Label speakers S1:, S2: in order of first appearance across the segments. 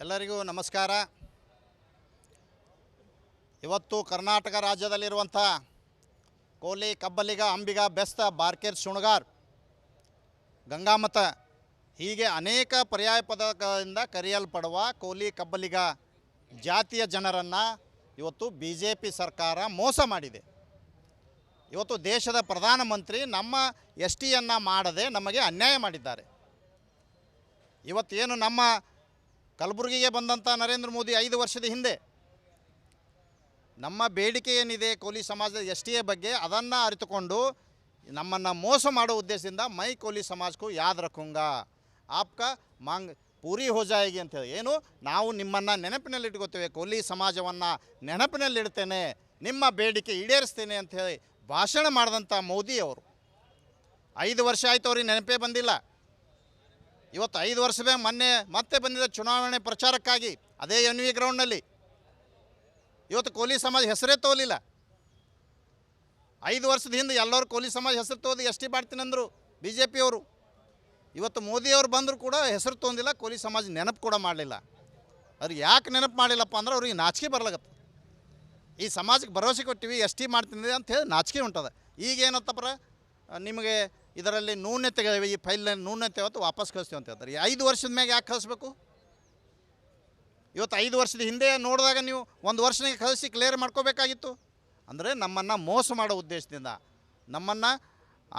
S1: ಎಲ್ಲರಿಗೂ ನಮಸ್ಕಾರ. ಇವತ್ತು ಕರ್ನಾಟಕ ರಾಜ್ಯದಲ್ಲಿರುವಂಥ ಕೋಲಿ ಕಬ್ಬಲಿಗ ಅಂಬಿಗ, ಬೆಸ್ತ, ಬಾರ್ಕೇರ್, ಶುಣಗಾರ್, ಗಂಗಾಮತ ಹೀಗೆ ಅನೇಕ ಪರ್ಯಾಯ ಪದಗಳಿಂದ ಕರೆಯಲ್ಪಡುವ ಕೋಲಿ ಕಬ್ಬಲಿಗ ಜಾತಿಯ ಜನರನ್ನು ಇವತ್ತು ಬಿ ಜೆ ಪಿ ಸರ್ಕಾರ ಮೋಸ ಮಾಡಿದೆ. ಇವತ್ತು ದೇಶದ ಪ್ರಧಾನಮಂತ್ರಿ ನಮ್ಮ ಎಸ್ ಟಿಯನ್ನು ಮಾಡದೆ ನಮಗೆ ಅನ್ಯಾಯ ಮಾಡಿದ್ದಾರೆ. ಇವತ್ತೇನು ನಮ್ಮ ಕಲಬುರಗಿಗೆ ಬಂದಂಥ ನರೇಂದ್ರ ಮೋದಿ ಐದು ವರ್ಷದ ಹಿಂದೆ. ನಮ್ಮ ಬೇಡಿಕೆ ಏನಿದೆ ಕೋಲಿ ಸಮಾಜದ ಎಸ್ ಬಗ್ಗೆ ಅದನ್ನು ಅರಿತುಕೊಂಡು ನಮ್ಮನ್ನು ಮೋಸ ಮಾಡೋ ಉದ್ದೇಶದಿಂದ ಮೈ ಕೋಲಿ ಸಮಾಜಕ್ಕೂ ಯಾದ್ ರಖುಂಗ ಆಪ್ಕ ಮಾಂಗ್ ಪೂರಿ ಹೋಜಾಯಿಗೆ ಅಂತ ಹೇಳಿ. ಏನು? ನಾವು ನಿಮ್ಮನ್ನು ನೆನಪಿನಲ್ಲಿ ಇಟ್ಕೋತೇವೆ, ಕೋಲಿ ಸಮಾಜವನ್ನು ನೆನಪಿನಲ್ಲಿಡ್ತೇನೆ ನಿಮ್ಮ ಬೇಡಿಕೆ ಈಡೇರಿಸ್ತೇನೆ ಅಂತ ಭಾಷಣ ಮಾಡಿದಂಥ ಮೋದಿ ಅವರು. ಐದು ವರ್ಷ ಆಯಿತು ಅವ್ರಿಗೆ ನೆನಪೇ ಬಂದಿಲ್ಲ. ಇವತ್ತು ಐದು ವರ್ಷವೇ ಮೊನ್ನೆ ಮತ್ತೆ ಬಂದಿದ್ದ ಚುನಾವಣೆ ಪ್ರಚಾರಕ್ಕಾಗಿ ಅದೇ ಎನ್ ವಿ ಗ್ರೌಂಡ್ನಲ್ಲಿ. ಇವತ್ತು ಕೋಲಿ ಸಮಾಜ ಹೆಸರೇ ತೋಲಿಲ್ಲ. ಐದು ವರ್ಷದ ಹಿಂದೆ ಎಲ್ಲರೂ ಕೋಲಿ ಸಮಾಜ ಹೆಸರು ತೋದು ಎಸ್ ಟಿ ಮಾಡ್ತೀನಿ ಅಂದರು ಬಿ ಜೆ ಪಿಯವರು ಇವತ್ತು ಮೋದಿಯವರು ಬಂದರೂ ಕೂಡ ಹೆಸರು ತೋಂದಿಲ್ಲ ಕೋಲಿ ಸಮಾಜ ನೆನಪು ಕೂಡ ಮಾಡಲಿಲ್ಲ. ಅವ್ರಿಗೆ ಯಾಕೆ ನೆನಪು ಮಾಡಿಲ್ಲಪ್ಪ ಅಂದ್ರೆ ಅವ್ರಿಗೆ ನಾಚಿಕೆ ಬರ್ಲಾಗತ್ತೆ. ಈ ಸಮಾಜಕ್ಕೆ ಭರವಸೆ ಕೊಟ್ಟಿವಿ, ಎಸ್ ಟಿ ಮಾಡ್ತೀನಿ ಅಂತ ಹೇಳಿ ನಾಚಿಕೆ ಉಂಟದ. ಈಗ ಏನತ್ತಪ್ಪ ನಿಮಗೆ ಇದರಲ್ಲಿ ನೂನ್ಯತೆ ಈ ಫೈಲ್ ನ್ಯೂನತೆ ಇವತ್ತು ವಾಪಸ್ ಕಳಿಸ್ತೀವಿ ಅಂತ ಹೇಳ್ತಾರೆ. ಈ ಐದು ವರ್ಷದ ಮ್ಯಾಗೆ ಯಾಕೆ ಕಳಿಸ್ಬೇಕು? ಇವತ್ತು ಐದು ವರ್ಷದ ಹಿಂದೆ ನೋಡಿದಾಗ ನೀವು ಒಂದು ವರ್ಷನಿಗೆ ಕಳಿಸಿ ಕ್ಲಿಯರ್ ಮಾಡ್ಕೋಬೇಕಾಗಿತ್ತು. ಅಂದರೆ ನಮ್ಮನ್ನು ಮೋಸ ಮಾಡೋ ಉದ್ದೇಶದಿಂದ, ನಮ್ಮನ್ನು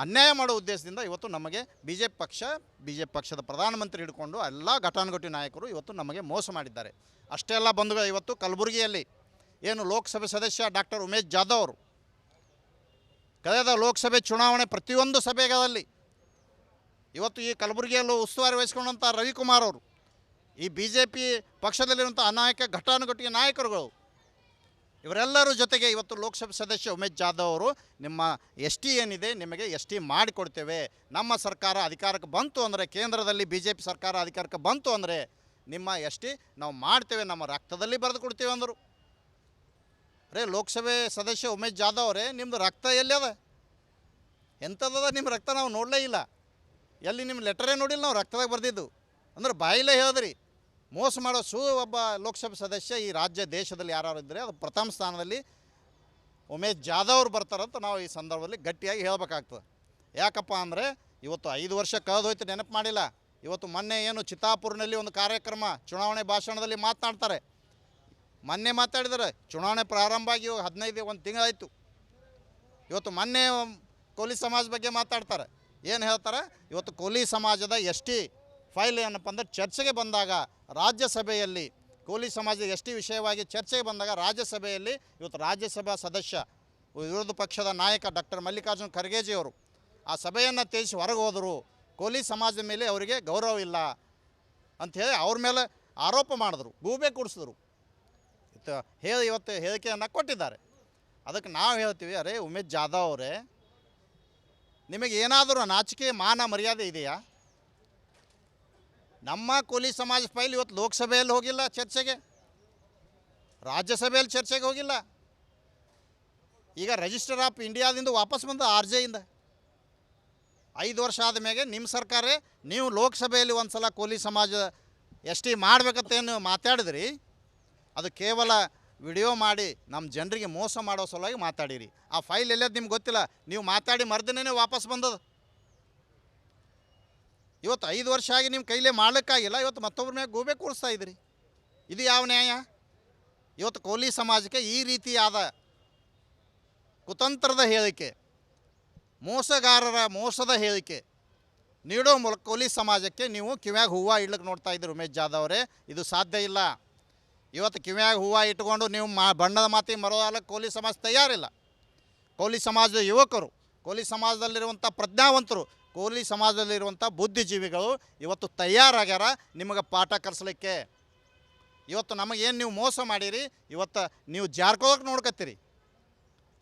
S1: ಅನ್ಯಾಯ ಮಾಡೋ ಉದ್ದೇಶದಿಂದ ಇವತ್ತು ನಮಗೆ ಬಿ ಜೆ ಪಿ ಪಕ್ಷ ಬಿ ಜೆ ಪಿ ಪಕ್ಷದ ಪ್ರಧಾನಮಂತ್ರಿ ಹಿಡ್ಕೊಂಡು ಎಲ್ಲ ಘಟಾನುಘಟಿ ನಾಯಕರು ಇವತ್ತು ನಮಗೆ ಮೋಸ ಮಾಡಿದ್ದಾರೆ. ಅಷ್ಟೆಲ್ಲ ಬಂಧುಗಳು, ಇವತ್ತು ಕಲಬುರಗಿಯಲ್ಲಿ ಏನು ಲೋಕಸಭೆ ಸದಸ್ಯ ಡಾಕ್ಟರ್ ಉಮೇಶ್ ಜಾಧವ್ ಅವರು ಕಳೆದ ಲೋಕಸಭೆ ಚುನಾವಣೆ ಪ್ರತಿಯೊಂದು ಸಭೆಗಳಲ್ಲಿ ಇವತ್ತು ಈ ಕಲಬುರಗಿಯಲ್ಲೂ ಉಸ್ತುವಾರಿ ವಹಿಸ್ಕೊಂಡಂಥ ರವಿಕುಮಾರ್ ಅವರು, ಈ ಬಿ ಜೆ ಪಿ ಪಕ್ಷದಲ್ಲಿರುವಂಥ ಅನಾಯಕ ಘಟಾನುಘಟಿಯ ನಾಯಕರುಗಳು, ಇವರೆಲ್ಲರ ಜೊತೆಗೆ ಇವತ್ತು ಲೋಕಸಭೆ ಸದಸ್ಯ ಉಮೇಶ್ ಜಾಧವ್ ಅವರು, ನಿಮ್ಮ ಎಸ್ ಟಿ ಏನಿದೆ ನಿಮಗೆ ಎಸ್ ಟಿ ಮಾಡಿಕೊಡ್ತೇವೆ. ನಮ್ಮ ಸರ್ಕಾರ ಅಧಿಕಾರಕ್ಕೆ ಬಂತು ಅಂದರೆ, ಕೇಂದ್ರದಲ್ಲಿ ಬಿ ಜೆ ಪಿ ಸರ್ಕಾರ ಅಧಿಕಾರಕ್ಕೆ ಬಂತು ಅಂದರೆ, ನಿಮ್ಮ ಎಸ್ ಟಿ ನಾವು ಮಾಡ್ತೇವೆ, ನಮ್ಮ ರಕ್ತದಲ್ಲಿ ಬರೆದು ಕೊಡ್ತೇವೆ ಅಂದರು. ರೇ ಲೋಕಸಭೆ ಸದಸ್ಯ ಉಮೇಶ್ ಜಾಧವ್ ಅವರೇ ನಿಮ್ಮದು ರಕ್ತ ಎಲ್ಲಿ ಅದ? ಎಂಥದ್ದದ ನಿಮ್ಮ ರಕ್ತ ನಾವು ನೋಡಲೇ ಇಲ್ಲ. ಎಲ್ಲಿ ನಿಮ್ಮ ಲೆಟರೇ ನೋಡಿಲ್ಲ, ನಾವು ರಕ್ತದಾಗ ಬರೆದಿದ್ದು. ಅಂದ್ರೆ ಬಾಯಿಲೇ ಹೇಳಿದ್ರಿ. ಮೋಸ ಮಾಡೋ ಸು ಒಬ್ಬ ಲೋಕಸಭೆ ಸದಸ್ಯ ಈ ರಾಜ್ಯ, ದೇಶದಲ್ಲಿ ಯಾರು ಇದ್ದರೆ ಅದು ಪ್ರಥಮ ಸ್ಥಾನದಲ್ಲಿ ಉಮೇಶ್ ಜಾಧವ್ ಅವ್ರು ಬರ್ತಾರಂತ ನಾವು ಈ ಸಂದರ್ಭದಲ್ಲಿ ಗಟ್ಟಿಯಾಗಿ ಹೇಳಬೇಕಾಗ್ತದೆ. ಯಾಕಪ್ಪ ಅಂದರೆ ಇವತ್ತು ಐದು ವರ್ಷ ಕಳೆದೋಯ್ತು ನೆನಪು ಮಾಡಿಲ್ಲ. ಇವತ್ತು ಮೊನ್ನೆ ಏನು ಚಿತ್ತಾಪುರ್ನಲ್ಲಿ ಒಂದು ಕಾರ್ಯಕ್ರಮ, ಚುನಾವಣೆ ಭಾಷಣದಲ್ಲಿ ಮಾತನಾಡ್ತಾರೆ. ಮೊನ್ನೆ ಮಾತಾಡಿದರೆ, ಚುನಾವಣೆ ಪ್ರಾರಂಭ ಆಗಿ ಹದಿನೈದು, ಒಂದು ತಿಂಗಳಾಯಿತು. ಇವತ್ತು ಮೊನ್ನೆ ಕೋಲಿ ಸಮಾಜ ಬಗ್ಗೆ ಮಾತಾಡ್ತಾರೆ. ಏನು ಹೇಳ್ತಾರೆ? ಇವತ್ತು ಕೋಲಿ ಸಮಾಜದ ಎಸ್ ಟಿ ಫೈಲ್ ಏನಪ್ಪ ಅಂದ್ರೆ ಚರ್ಚೆಗೆ ಬಂದಾಗ ರಾಜ್ಯಸಭೆಯಲ್ಲಿ ಕೋಲಿ ಸಮಾಜದ ಎಸ್ ಟಿ ವಿಷಯವಾಗಿ ಚರ್ಚೆಗೆ ಬಂದಾಗ ರಾಜ್ಯಸಭೆಯಲ್ಲಿ ಇವತ್ತು ರಾಜ್ಯಸಭಾ ಸದಸ್ಯ ವಿರೋಧ ಪಕ್ಷದ ನಾಯಕ ಡಾಕ್ಟರ್ ಮಲ್ಲಿಕಾರ್ಜುನ್ ಖರ್ಗೆಜಿಯವರು ಆ ಸಭೆಯನ್ನು ತ್ಯಜಿಸಿ ಹೊರಗೆ ಹೋದರು. ಕೋಲಿ ಸಮಾಜದ ಮೇಲೆ ಅವರಿಗೆ ಗೌರವ ಇಲ್ಲ ಅಂಥೇಳಿ ಅವ್ರ ಮೇಲೆ ಆರೋಪ ಮಾಡಿದ್ರು. ಗೂಬೆ ಕೂಡಿಸಿದ್ರು. ಹೇಳಿ ಇವತ್ತು ಹೇಳಿಕೆಯನ್ನು ಕೊಟ್ಟಿದ್ದಾರೆ. ಅದಕ್ಕೆ ನಾವು ಹೇಳ್ತೀವಿ, ಅರೆ ಉಮೇಶ್ ಜಾಧವ್ ಅವರೇ ನಿಮಗೆ ಏನಾದರೂ ನಾಚಿಕೆ, ಮಾನ, ಮರ್ಯಾದೆ ಇದೆಯಾ? ನಮ್ಮ ಕೋಲಿ ಸಮಾಜ ಫೈಲ್ ಇವತ್ತು ಲೋಕಸಭೆಯಲ್ಲಿ ಹೋಗಿಲ್ಲ ಚರ್ಚೆಗೆ. ರಾಜ್ಯಸಭೆಯಲ್ಲಿ ಚರ್ಚೆಗೆ ಹೋಗಿಲ್ಲ. ಈಗ ರಿಜಿಸ್ಟರ್ ಆಫ್ ಇಂಡಿಯಾದಿಂದ ವಾಪಸ್ ಬಂದ ಆರ್ ಜೆಯಿಂದ. ಐದು ವರ್ಷ ಆದ ಮೇಲೆ ನಿಮ್ಮ ಸರ್ಕಾರ ನೀವು ಲೋಕಸಭೆಯಲ್ಲಿ ಒಂದು ಸಲ ಕೋಲಿ ಸಮಾಜ ಎಸ್ ಟಿ ಮಾಡ್ಬೇಕಂತೇನು ಮಾತಾಡಿದ್ರಿ? ಅದು ಕೇವಲ ವಿಡಿಯೋ ಮಾಡಿ ನಮ್ಮ ಜನರಿಗೆ ಮೋಸ ಮಾಡೋ ಸಲುವಾಗಿ ಮಾತಾಡಿರಿ. ಆ ಫೈಲ್ ಎಲ್ಲದ್ದು ನಿಮ್ಗೆ ಗೊತ್ತಿಲ್ಲ? ನೀವು ಮಾತಾಡಿ ಮರ್ದಿನೇ ವಾಪಸ್ ಬಂದದ ಇವತ್ತು ಐದು ವರ್ಷ ಆಗಿ ನಿಮ್ಮ ಕೈಲೇ ಮಾಡ್ಲಿಕ್ಕಾಗಿಲ್ಲ ಇವತ್ತು ಮತ್ತೊಬ್ಬರ ಮ್ಯಾಗೆ ಗೂಬೆ ಕೂಡಿಸ್ತಾ ಇದ್ದೀರಿ. ಇದು ಯಾವ ನ್ಯಾಯ? ಇವತ್ತು ಕೋಲಿ ಸಮಾಜಕ್ಕೆ ಈ ರೀತಿಯಾದ ಕುತಂತ್ರದ ಹೇಳಿಕೆ, ಮೋಸಗಾರರ ಮೋಸದ ಹೇಳಿಕೆ ನೀಡೋ ಮೂಲಕ ಕೋಲಿ ಸಮಾಜಕ್ಕೆ ನೀವು ಕಿವ್ಯಾಗ ಹೂವು ಇಡ್ಲಿಕ್ಕೆ ನೋಡ್ತಾ ಇದ್ದೀರಿ ಉಮೇಶ್ ಜಾಧವ್ ಅವರೇ. ಇದು ಸಾಧ್ಯ ಇಲ್ಲ. ಇವತ್ತು ಕಿವಿಯಾಗ ಹೂವು ಇಟ್ಕೊಂಡು ನೀವು ಮಾ ಬಣ್ಣದ ಮಾತಿ ಮರೋದಲ್ಲ, ಕೋಲಿ ಸಮಾಜ ತಯಾರಿಲ್ಲ. ಕೋಲಿ ಸಮಾಜದ ಯುವಕರು, ಕೋಲಿ ಸಮಾಜದಲ್ಲಿರುವಂಥ ಪ್ರಜ್ಞಾವಂತರು, ಕೋಲಿ ಸಮಾಜದಲ್ಲಿರುವಂಥ ಬುದ್ಧಿಜೀವಿಗಳು ಇವತ್ತು ತಯಾರಾಗ್ಯಾರ, ನಿಮಗೆ ಪಾಠ ಕಲಿಸ್ಲಿಕ್ಕೆ. ಇವತ್ತು ನಮಗೇನು ನೀವು ಮೋಸ ಮಾಡಿರಿ, ಇವತ್ತು ನೀವು ಜಾರ್ಕೋದಕ್ಕೆ ನೋಡ್ಕತ್ತೀರಿ.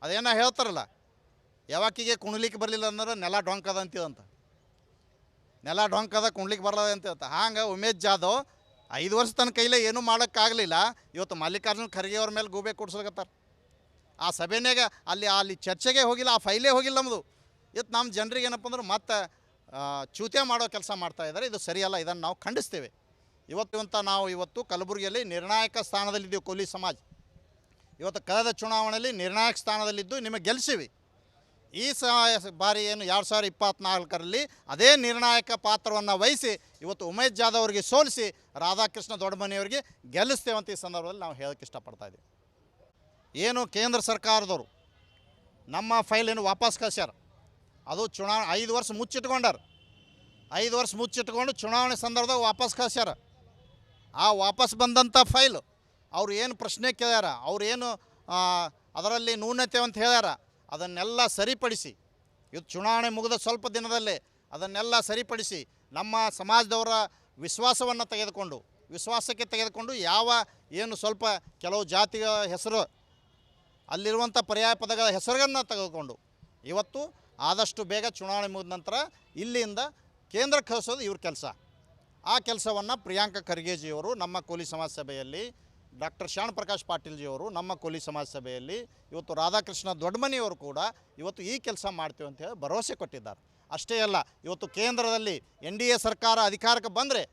S1: ಅದೇನೋ ಹೇಳ್ತಾರಲ್ಲ, ಯಾವಾಕಿಗೆ ಕುಣ್ಲಿಕ್ಕೆ ಬರಲಿಲ್ಲ ಅಂದ್ರೆ ನೆಲ ಡೊಂಕದ ಅಂತೀವಂತ. ನೆಲ ಡೊಂಕದ, ಕುಣ್ಲಿಕ್ಕೆ ಬರಲ್ಲ ಅಂತ ಹೇಳ್ತಾ ಹಾಂಗೆ ಉಮೇಶ್ ಜಾಧವ್ ಐದು ವರ್ಷ ತನ್ನ ಕೈಲೇ ಏನೂ ಮಾಡೋಕ್ಕಾಗಲಿಲ್ಲ. ಇವತ್ತು ಮಲ್ಲಿಕಾರ್ಜುನ್ ಖರ್ಗೆ ಅವ್ರ ಮೇಲೆ ಗೂಬೆ ಕೂಡ್ಸ್ಲಿಕತ್ತಾರ ಆ ಸಭೆನಾಗ ಅಲ್ಲಿ ಅಲ್ಲಿ ಚರ್ಚೆಗೆ ಹೋಗಿಲ್ಲ, ಆ ಫೈಲೇ ಹೋಗಿಲ್ಲ ನಮ್ಮದು ಇವತ್ತು ನಮ್ಮ ಜನರಿಗೆ ಏನಪ್ಪ ಅಂದ್ರೆ ಮತ್ತೆ ಚೂತ್ಯ ಮಾಡೋ ಕೆಲಸ ಮಾಡ್ತಾ ಇದ್ದಾರೆ. ಇದು ಸರಿಯಲ್ಲ, ಇದನ್ನು ನಾವು ಖಂಡಿಸ್ತೇವೆ. ಇವತ್ತು ನಾವು ಇವತ್ತು ಕಲಬುರಗಿಯಲ್ಲಿ ನಿರ್ಣಾಯಕ ಸ್ಥಾನದಲ್ಲಿದ್ದೀವಿ ಕೋಲಿ ಸಮಾಜ. ಇವತ್ತು ಕಳೆದ ಚುನಾವಣೆಯಲ್ಲಿ ನಿರ್ಣಾಯಕ ಸ್ಥಾನದಲ್ಲಿದ್ದು ನಿಮಗೆ ಗೆಲ್ಲಿಸಿವಿ ಈ ಸ ಬಾರಿ ಏನು ಎರಡು ಸಾವಿರ ಇಪ್ಪತ್ತ್ನಾಲ್ಕರಲ್ಲಿ ಅದೇ ನಿರ್ಣಾಯಕ ಪಾತ್ರವನ್ನು ವಹಿಸಿ ಇವತ್ತು ಉಮೇಶ್ ಜಾಧವ್ ಅವರಿಗೆ ಸೋಲಿಸಿ ರಾಧಾಕೃಷ್ಣ ದೊಡ್ಡಮನೆಯವರಿಗೆ ಗೆಲ್ಲಿಸ್ತೇವೆ ಅಂತ ಈ ಸಂದರ್ಭದಲ್ಲಿ ನಾವು ಹೇಳೋಕ್ಕೆ ಇಷ್ಟಪಡ್ತಾ ಇದ್ದೀವಿ. ಏನು ಕೇಂದ್ರ ಸರ್ಕಾರದವರು ನಮ್ಮ ಫೈಲ್ ಏನು ವಾಪಸ್ ಕಳ್ಸ್ಯಾರ? ಅದು ಚುನಾವಣೆ ಐದು ವರ್ಷ ಮುಚ್ಚಿಟ್ಕೊಂಡಾರ. ಐದು ವರ್ಷ ಮುಚ್ಚಿಟ್ಕೊಂಡು ಚುನಾವಣೆ ಸಂದರ್ಭದಾಗ ವಾಪಸ್ ಕಳ್ಸ್ಯಾರ. ಆ ವಾಪಸ್ ಬಂದಂಥ ಫೈಲ್ ಅವ್ರು ಏನು ಪ್ರಶ್ನೆ ಕೇಳ್ಯಾರ? ಅವ್ರು ಏನು ಅದರಲ್ಲಿ ನ್ಯೂನತೆ ಅಂತ ಹೇಳ್ಯಾರ? ಅದನ್ನೆಲ್ಲ ಸರಿಪಡಿಸಿ, ಇವತ್ತು ಚುನಾವಣೆ ಮುಗಿದ ಸ್ವಲ್ಪ ದಿನದಲ್ಲೇ ಅದನ್ನೆಲ್ಲ ಸರಿಪಡಿಸಿ ನಮ್ಮ ಸಮಾಜದವರ ವಿಶ್ವಾಸವನ್ನು ತೆಗೆದುಕೊಂಡು, ವಿಶ್ವಾಸಕ್ಕೆ ತೆಗೆದುಕೊಂಡು ಯಾವ ಏನು ಸ್ವಲ್ಪ ಕೆಲವು ಜಾತಿಯ ಹೆಸರು, ಅಲ್ಲಿರುವಂಥ ಪರ್ಯಾಯ ಪದಗಳ ಹೆಸರುಗಳನ್ನು ತೆಗೆದುಕೊಂಡು, ಇವತ್ತು ಆದಷ್ಟು ಬೇಗ ಚುನಾವಣೆ ಮುಗಿದ ನಂತರ ಇಲ್ಲಿಂದ ಕೇಂದ್ರ ಕಳಿಸೋದು ಇವ್ರ ಕೆಲಸ. ಆ ಕೆಲಸವನ್ನು ಪ್ರಿಯಾಂಕ ಖರ್ಗೆಜಿಯವರು ನಮ್ಮ ಕೋಲಿ ಸಮಾಜ ಸಭೆಯಲ್ಲಿ ಡಾಕ್ಟರ್ ಶಾಣ ಪ್ರಕಾಶ್ ಪಾಟೀಲ್ಜಿಯವರು ನಮ್ಮ ಕೋಲಿ ಸಮಾಜ ಸಭೆಯಲ್ಲಿ ಇವತ್ತು ರಾಧಾಕೃಷ್ಣ ದೊಡ್ಡಮನಿಯವರು ಕೂಡ ಇವತ್ತು ಈ ಕೆಲಸ ಮಾಡ್ತೀವಿ ಅಂತ ಹೇಳಿ ಭರವಸೆ ಕೊಟ್ಟಿದ್ದಾರೆ. ಅಷ್ಟೇ ಅಲ್ಲ, ಇವತ್ತು ಕೇಂದ್ರದಲ್ಲಿ ಎನ್ ಡಿ ಎ ಸರ್ಕಾರ ಅಧಿಕಾರಕ್ಕೆ ಬಂದರೆ,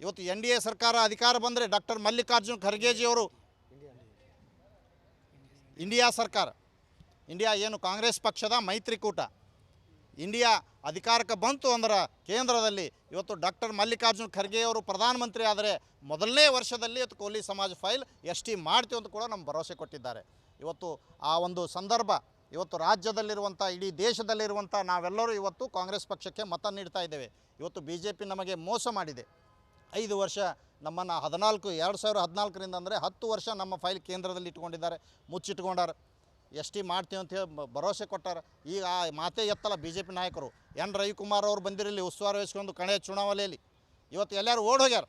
S1: ಇವತ್ತು ಎನ್ ಡಿ ಎ ಸರ್ಕಾರ ಅಧಿಕಾರ ಬಂದರೆ ಡಾಕ್ಟರ್ ಮಲ್ಲಿಕಾರ್ಜುನ್ ಖರ್ಗೆಜಿಯವರು ಇಂಡಿಯಾ ಸರ್ಕಾರ, ಇಂಡಿಯಾ ಏನು ಕಾಂಗ್ರೆಸ್ ಪಕ್ಷದ ಮೈತ್ರಿಕೂಟ ಇಂಡಿಯಾ ಅಧಿಕಾರಕ್ಕೆ ಬಂತು ಅಂದ್ರೆ ಕೇಂದ್ರದಲ್ಲಿ ಇವತ್ತು ಡಾಕ್ಟರ್ ಮಲ್ಲಿಕಾರ್ಜುನ್ ಖರ್ಗೆ ಅವರು ಪ್ರಧಾನಮಂತ್ರಿ ಆದರೆ ಮೊದಲನೇ ವರ್ಷದಲ್ಲಿ ಇವತ್ತು ಕೋಲಿ ಸಮಾಜ ಫೈಲ್ ಎಸ್ ಟಿ ಮಾಡ್ತೀವಿ ಅಂತ ಕೂಡ ನಮ್ಮ ಭರವಸೆ ಕೊಟ್ಟಿದ್ದಾರೆ. ಇವತ್ತು ಆ ಒಂದು ಸಂದರ್ಭ, ಇವತ್ತು ರಾಜ್ಯದಲ್ಲಿರುವಂಥ, ಇಡೀ ದೇಶದಲ್ಲಿರುವಂಥ ನಾವೆಲ್ಲರೂ ಇವತ್ತು ಕಾಂಗ್ರೆಸ್ ಪಕ್ಷಕ್ಕೆ ಮತ ನೀಡ್ತಾ ಇದ್ದೇವೆ. ಇವತ್ತು ಬಿ ಜೆ ಪಿ ನಮಗೆ ಮೋಸ ಮಾಡಿದೆ. ಐದು ವರ್ಷ ನಮ್ಮನ್ನು ಹದಿನಾಲ್ಕು, ಎರಡು ಸಾವಿರ ಹದಿನಾಲ್ಕರಿಂದ ಅಂದರೆ ಹತ್ತು ವರ್ಷ ನಮ್ಮ ಫೈಲ್ ಕೇಂದ್ರದಲ್ಲಿ ಇಟ್ಕೊಂಡಿದ್ದಾರೆ, ಮುಚ್ಚಿಟ್ಕೊಂಡಾರ. ಎಸ್ ಟಿ ಮಾಡ್ತೀವಿ ಅಂತ ಹೇಳಿ ಭರವಸೆ ಕೊಟ್ಟಾರ. ಈಗ ಆ ಮಾತೇ ಎತ್ತಲ್ಲ ಬಿ ಜೆ ಪಿ ನಾಯಕರು. ಎನ್ ರವಿಕುಮಾರ್ ಅವರು ಬಂದಿರಲಿ, ಉಸ್ತುವಾರಿ ವಹಿಸ್ಕೊಂಡು ಕಣೆ ಚುನಾವಣೆಯಲ್ಲಿ. ಇವತ್ತು ಎಲ್ಲರೂ ಓಡ್ ಹೋಗ್ಯಾರ.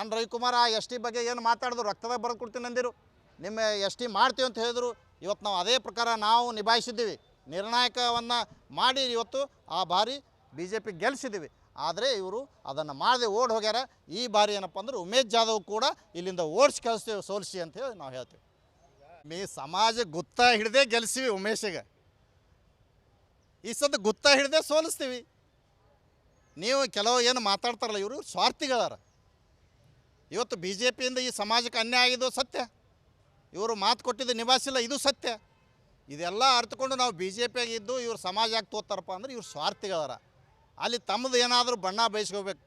S1: ಎನ್ ರವಿಕುಮಾರ್ ಆ ಎಸ್ ಟಿ ಬಗ್ಗೆ ಏನು ಮಾತಾಡಿದ್ರು? ರಕ್ತದಾಗ ಬರೆದು ಕೊಡ್ತೀನಿ ಅಂದಿರು. ನಿಮ್ಮ ಎಸ್ ಟಿ ಮಾಡ್ತೀವಿ ಅಂತ ಹೇಳಿದ್ರು. ಇವತ್ತು ನಾವು ಅದೇ ಪ್ರಕಾರ ನಾವು ನಿಭಾಯಿಸಿದ್ದೀವಿ. ನಿರ್ಣಾಯಕವನ್ನು ಮಾಡಿ ಇವತ್ತು ಆ ಬಾರಿ ಬಿ ಜೆ ಪಿ ಗೆಲ್ಲಿಸಿದ್ದೀವಿ ಆದರೆ ಇವರು ಅದನ್ನು ಮಾಡದೆ ಓಡ್ ಹೋಗ್ಯಾರ. ಈ ಬಾರಿ ಏನಪ್ಪ ಅಂದ್ರೆ ಉಮೇಶ್ ಜಾಧವ್ ಕೂಡ ಇಲ್ಲಿಂದ ಓಡಿಸಿ ಕಳಿಸ್ತೇವೆ ಸೋಲಿಸಿ ಅಂತ ಹೇಳಿ ನಾವು ಹೇಳ್ತೀವಿ. ಮೀ ಸಮಾಜ ಗುತ್ತ ಹಿಡ್ದೇ ಗೆಲ್ಸಿವಿ ಉಮೇಶಿಗೆ. ಈ ಸದ್ದು ಗುತ್ತ ಹಿಡ್ದೇ ಸೋಲಿಸ್ತೀವಿ. ನೀವು ಕೆಲವು ಏನು ಮಾತಾಡ್ತಾರಲ್ಲ ಇವರು ಸ್ವಾರ್ಥಿಗಳಾರ. ಇವತ್ತು ಬಿ ಜೆ ಪಿಯಿಂದ ಈ ಸಮಾಜಕ್ಕೆ ಅನ್ಯಾಯ ಆಗಿದ್ದು ಸತ್ಯ. ಇವರು ಮಾತು ಕೊಟ್ಟಿದ್ದು ನಿಭಾಯಿಸಿಲ್ಲ ಇದು ಸತ್ಯ. ಇದೆಲ್ಲ ಅರ್ಥಕೊಂಡು ನಾವು ಬಿ ಜೆ ಪಿಯಾಗ ಇದ್ದು ಇವ್ರು ಸಮಾಜ ಯಾಕೆ ತೋತಾರಪ್ಪ ಅಂದ್ರೆ ಇವ್ರು ಸ್ವಾರ್ಥಿಗಳಾರ. ಅಲ್ಲಿ ತಮ್ಮದು ಏನಾದರೂ ಬಣ್ಣ ಬಯಸ್ಕೋಬೇಕು.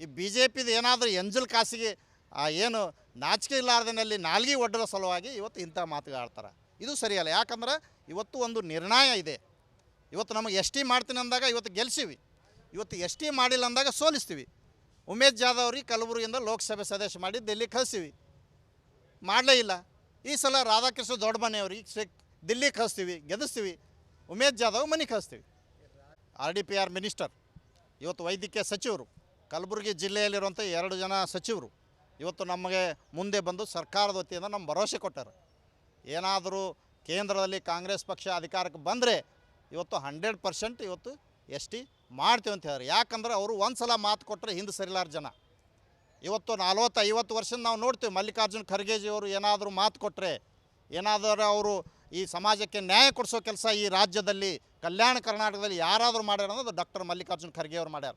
S1: ಈ ಬಿ ಜೆ ಪಿದು ಏನಾದರೂ ಎಂಜಲ್ ಕಾಸಿಗೆ ಏನು ನಾಚಿಕೆ ಇಲ್ಲಾರ್ದಿನಲ್ಲಿ ನಾಲ್ಗೆ ಒಡ್ಡರ ಸಲುವಾಗಿ ಇವತ್ತು ಇಂಥ ಮಾತುಗಾಡ್ತಾರೆ ಇದು ಸರಿಯಲ್ಲ. ಯಾಕಂದ್ರೆ ಇವತ್ತು ಒಂದು ನಿರ್ಣಯ ಇದೆ. ಇವತ್ತು ನಮಗೆ ಎಸ್ ಟಿ ಮಾಡ್ತೀನಿ ಅಂದಾಗ ಇವತ್ತು ಗೆಲ್ಸಿವಿ. ಇವತ್ತು ಎಸ್ ಟಿ ಮಾಡಿಲ್ಲ ಅಂದಾಗ ಸೋಲಿಸ್ತೀವಿ. ಉಮೇಶ್ ಜಾಧವ್ ಅವ್ರಿಗೆ ಕಲಬುರಗಿಯಿಂದ ಲೋಕಸಭೆ ಸದಸ್ಯ ಮಾಡಿ ದಿಲ್ಲಿ ಕಳಿಸ್ತೀವಿ. ಮಾಡಲೇ ಇಲ್ಲ. ಈ ಸಲ ರಾಧಾಕೃಷ್ಣ ದೊಡ್ಡಮನೆಯವ್ರಿಗೆ ದಿಲ್ಲಿ ಕಳಿಸ್ತೀವಿ, ಗೆಲ್ಲಿಸ್ತೀವಿ. ಉಮೇಶ್ ಜಾಧವ್ ಮನೆ ಕಳಿಸ್ತೀವಿ. R D P R minister. ಇವತ್ತು ವೈದ್ಯಕೀಯ ಸಚಿವರು, ಕಲಬುರಗಿ ಜಿಲ್ಲೆಯಲ್ಲಿರುವಂಥ ಎರಡು ಜನ ಸಚಿವರು ಇವತ್ತು ನಮಗೆ ಮುಂದೆ ಬಂದು ಸರ್ಕಾರದ ವತಿಯಿಂದ ನಮ್ಮ ಭರವಸೆ ಕೊಟ್ಟರು. ಏನಾದರೂ ಕೇಂದ್ರದಲ್ಲಿ ಕಾಂಗ್ರೆಸ್ ಪಕ್ಷ ಅಧಿಕಾರಕ್ಕೆ ಬಂದರೆ ಇವತ್ತು ಹಂಡ್ರೆಡ್ ಪರ್ಸೆಂಟ್ ಇವತ್ತು ಎಸ್ ಟಿ ಮಾಡ್ತೀವಿ ಅಂತ ಹೇಳಿದ್ರು ಯಾಕಂದ್ರೆ ಅವರು ಒಂದು ಸಲ ಮಾತು ಕೊಟ್ಟರೆ ಹಿಂದೆ ಸರಿಲಾರ ಜನ. ಇವತ್ತು ನಲ್ವತ್ತು ಐವತ್ತು ವರ್ಷದ ನಾವು ನೋಡ್ತೀವಿ ಮಲ್ಲಿಕಾರ್ಜುನ್ ಖರ್ಗೆಜಿ ಅವರು ಏನಾದರೂ ಮಾತು ಕೊಟ್ಟರೆ ಏನಾದರೂ ಅವರು ಈ ಸಮಾಜಕ್ಕೆ ನ್ಯಾಯ ಕೊಡಿಸೋ ಕೆಲಸ ಈ ರಾಜ್ಯದಲ್ಲಿ, ಕಲ್ಯಾಣ ಕರ್ನಾಟಕದಲ್ಲಿ ಯಾರಾದರೂ ಮಾಡ್ಯಾರ ಅನ್ನೋದು ಡಾಕ್ಟರ್ ಮಲ್ಲಿಕಾರ್ಜುನ್ ಖರ್ಗೆಯವರು ಮಾಡ್ಯಾರ.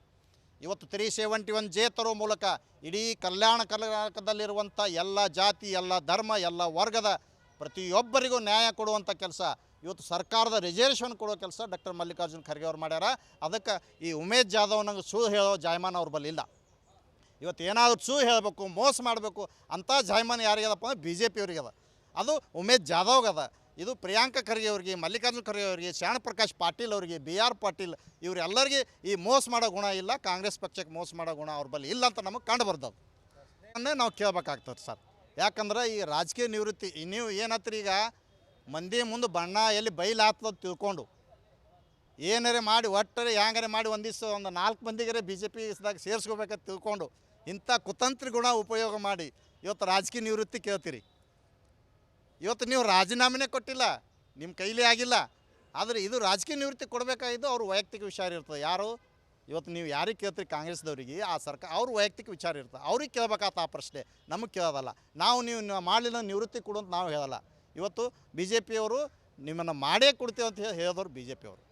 S1: ಇವತ್ತು ತ್ರೀ ಸೆವೆಂಟಿ ಒನ್ ಜೆ ತರೋ ಮೂಲಕ ಇಡೀ ಕಲ್ಯಾಣ ಕರ್ನಾಟಕದಲ್ಲಿರುವಂಥ ಎಲ್ಲ ಜಾತಿ, ಎಲ್ಲ ಧರ್ಮ, ಎಲ್ಲ ವರ್ಗದ ಪ್ರತಿಯೊಬ್ಬರಿಗೂ ನ್ಯಾಯ ಕೊಡುವಂಥ ಕೆಲಸ ಇವತ್ತು ಸರ್ಕಾರದ ರಿಸರ್ವೇಷನ್ ಕೊಡೋ ಕೆಲಸ ಡಾಕ್ಟರ್ ಮಲ್ಲಿಕಾರ್ಜುನ್ ಖರ್ಗೆ ಅವ್ರು ಮಾಡ್ಯಾರ. ಅದಕ್ಕೆ ಈ ಉಮೇಶ್ ಜಾಧವ್ ನಂಗೆ ಸುಳ್ಳು ಹೇಳೋ ಜಾಯಮಾನ ಅವ್ರ ಬಲ್ಲಿಲ್ಲ ಇವತ್ತು ಏನಾದರೂ ಸೂ ಹೇಳಬೇಕು, ಮೋಸ ಮಾಡಬೇಕು, ಅಂಥ ಜಾಯಮಾನ ಯಾರಿಗದಪ್ಪ ಅಂದ್ರೆ ಬಿ ಜೆ ಪಿಯವ್ರಿಗೆ ಅದ ಅದು ಉಮೇಶ್ ಜಾಧವ್ಗೆ ಅದ ಇದು ಪ್ರಿಯಾಂಕ ಖರ್ಗೆ ಅವರಿಗೆ, ಮಲ್ಲಿಕಾರ್ಜುನ ಖರ್ಗೆ ಅವರಿಗೆ ಶ್ಯಾಣ ಪ್ರಕಾಶ್ ಪಾಟೀಲ್ ಅವರಿಗೆ ಬಿ ಆರ್ ಪಾಟೀಲ್ ಇವರೆಲ್ಲರಿಗೆ ಈ ಮೋಸ ಮಾಡೋ ಗುಣ ಇಲ್ಲ, ಕಾಂಗ್ರೆಸ್ ಪಕ್ಷಕ್ಕೆ ಮೋಸ ಮಾಡೋ ಗುಣ ಅವ್ರ ಬಳಿ ಇಲ್ಲ ಅಂತ ನಮಗೆ ಕಂಡು ಬರ್ತದೆ ಅನ್ನೇ ನಾವು ಕೇಳಬೇಕಾಗ್ತದೆ ಸರ್. ಯಾಕಂದ್ರೆ ಈ ರಾಜಕೀಯ ನಿವೃತ್ತಿ ನೀವು ಏನತ್ರಿ ಈಗ ಮಂದಿ ಮುಂದೆ ಬಣ್ಣ ಎಲ್ಲಿ ಬೈಲಾತದ ತಿಳ್ಕೊಂಡು, ಏನಾರೆ ಮಾಡಿ ಒಟ್ಟರೆ ಹ್ಯಾಂಗಾರೆ ಮಾಡಿ ಒಂದು ದಿವಸ ಒಂದು ನಾಲ್ಕು ಮಂದಿಗಾರೆ ಬಿ ಜೆ ಪಿದಾಗ ಸೇರಿಸ್ಕೋಬೇಕಂತ ತಿಳ್ಕೊಂಡು ಇಂಥ ಕುತಂತ್ರಿ ಗುಣ ಉಪಯೋಗ ಮಾಡಿ ಇವತ್ತು ರಾಜಕೀಯ ನಿವೃತ್ತಿ ಕೇಳ್ತೀರಿ. ಇವತ್ತು ನೀವು ರಾಜೀನಾಮೆನೇ ಕೊಟ್ಟಿಲ್ಲ, ನಿಮ್ಮ ಕೈಲಿ ಆಗಿಲ್ಲ. ಆದರೆ ಇದು ರಾಜಕೀಯ ನಿವೃತ್ತಿ ಕೊಡಬೇಕಾಗಿದ್ದು ಅವ್ರ ವೈಯಕ್ತಿಕ ವಿಚಾರ ಇರ್ತದೆ. ಯಾರು? ಇವತ್ತು ನೀವು ಯಾರಿಗೆ ಕೇಳ್ತೀರಿ ಕಾಂಗ್ರೆಸ್ದವ್ರಿಗೆ ಆ ಸರ್ಕಾರ ಅವ್ರ ವೈಯಕ್ತಿಕ ವಿಚಾರ ಇರ್ತದೆ. ಅವ್ರಿಗೆ ಕೇಳಬೇಕಾತ ಆ ಪ್ರಶ್ನೆ. ನಮಗೆ ಕೇಳೋದಲ್ಲ. ನಾವು ನೀವು ಮಾಡಲಿಲ್ಲ ನಿವೃತ್ತಿ ಕೊಡು ಅಂತ ನಾವು ಹೇಳಲ್ಲ. ಇವತ್ತು ಬಿ ಜೆ ಪಿಯವರು ನಿಮ್ಮನ್ನು ಮಾಡೇ ಕೊಡ್ತೀವಿ ಅಂತ ಹೇಳಿ ಹೇಳಿದವರು ಬಿ ಜೆ ಪಿಯವರು